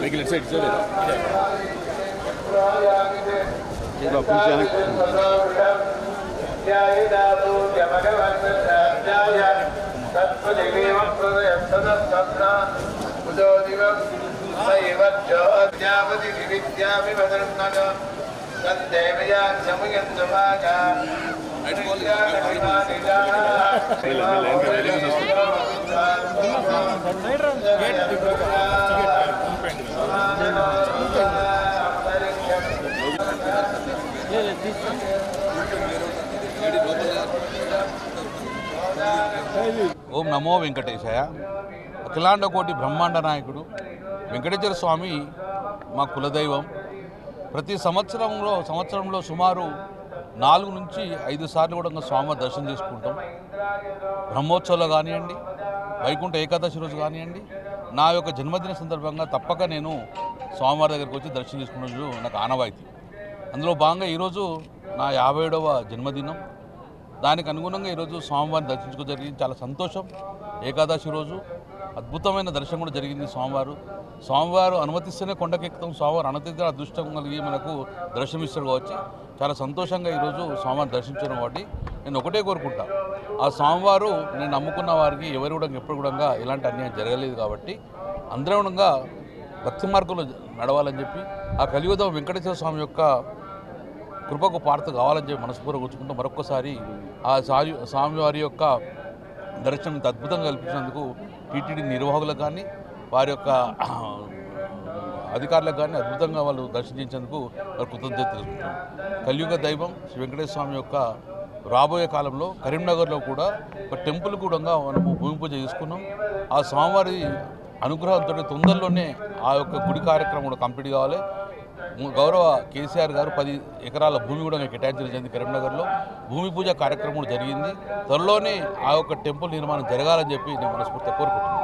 Regular side, is it? विद्याय दातु यमगवन्ध्याय तत्त्वदिवेव हृदयं तदस्तत्र उदो दिवं स एव ज्योत्यापति विद्यामिव दृङ्गन तद्देवयान् समयन्तमागा లేదు ఓం నమో వెంకటేశాయ. అఖిలాండ కోటి బ్రహ్మాండ నాయకుడు వెంకటేశ్వర స్వామి మా కులదైవం. ప్రతి సంవత్సరంలో సంవత్సరంలో సుమారు నాలుగు నుంచి ఐదు సార్లు కూడా ఇంకా స్వామి దర్శనం చేసుకుంటాం. బ్రహ్మోత్సవాలు కానివ్వండి వైకుంఠ ఏకాదశి రోజు కానివ్వండి నా యొక్క జన్మదిన సందర్భంగా తప్పక నేను స్వామివారి దగ్గరికి వచ్చి దర్శనం చేసుకున్న రోజు నాకు ఆనవాయితీ. అందులో భాగంగా ఈరోజు నా యాభై ఏడవ జన్మదినం. దానికి అనుగుణంగా ఈరోజు స్వామివారిని దర్శించుకో జరిగింది. చాలా సంతోషం. ఏకాదశి రోజు అద్భుతమైన దర్శనం కూడా జరిగింది స్వామివారు. స్వామివారు అనుమతిస్తేనే కొండకెక్కుతాం. స్వామివారు అనుమతిస్తే అదృష్టం కలిగి మనకు దర్శనమిస్తాడు కావచ్చు. చాలా సంతోషంగా ఈరోజు స్వామివారిని దర్శించడం కాబట్టి నేను ఒకటే కోరుకుంటా. ఆ స్వామివారు నేను నమ్ముకున్న వారికి ఎవరు కూడా ఎప్పుడు కూడా ఇలాంటి అన్యాయం జరగలేదు కాబట్టి అందరం భక్తి మార్గంలో నడవాలని చెప్పి ఆ కలియుగం వెంకటేశ్వర స్వామి యొక్క కృపకు పార్త కావాలని చెప్పి మనస్ఫూర్తిగా కూర్చుకుంటూ మరొకసారి ఆ సాయు స్వామివారి యొక్క దర్శనం అద్భుతంగా కల్పించినందుకు టీటీడీ నిర్వాహకులకు కానీ వారి యొక్క అధికారులకు కానీ అద్భుతంగా వాళ్ళు దర్శించేందుకు వారు కృతజ్ఞత తెలుసుకుంటాం కలియుగ దైవం శ్రీ వెంకటేశ్వర స్వామి యొక్క రాబోయే కాలంలో కరీంనగర్లో కూడా ఒక టెంపుల్ కూడా మనము భూమి పూజ చేసుకున్నాం. ఆ స్వామివారి అనుగ్రహంతో తొందరలోనే ఆ యొక్క గుడి కార్యక్రమం కూడా కంప్లీట్ కావాలి. గౌరవ కేసీఆర్ గారు పది ఎకరాల భూమి కూడా నాకు కేటాయించడం జరిగింది కరీంనగర్లో భూమి పూజ కార్యక్రమం కూడా జరిగింది త్వరలోనే ఆ యొక్క టెంపుల్ నిర్మాణం జరగాలని చెప్పి నేను మనస్ఫూర్తిగా కోరుకుంటున్నాను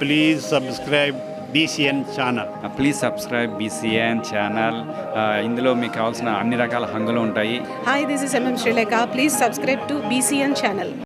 please subscribe BCN channel. Please subscribe BCN channel ఇందులో మీకు కావాల్సిన అన్ని రకాల హంగులు ఉంటాయి this is MM Sri Lanka. Please subscribe to BCN channel.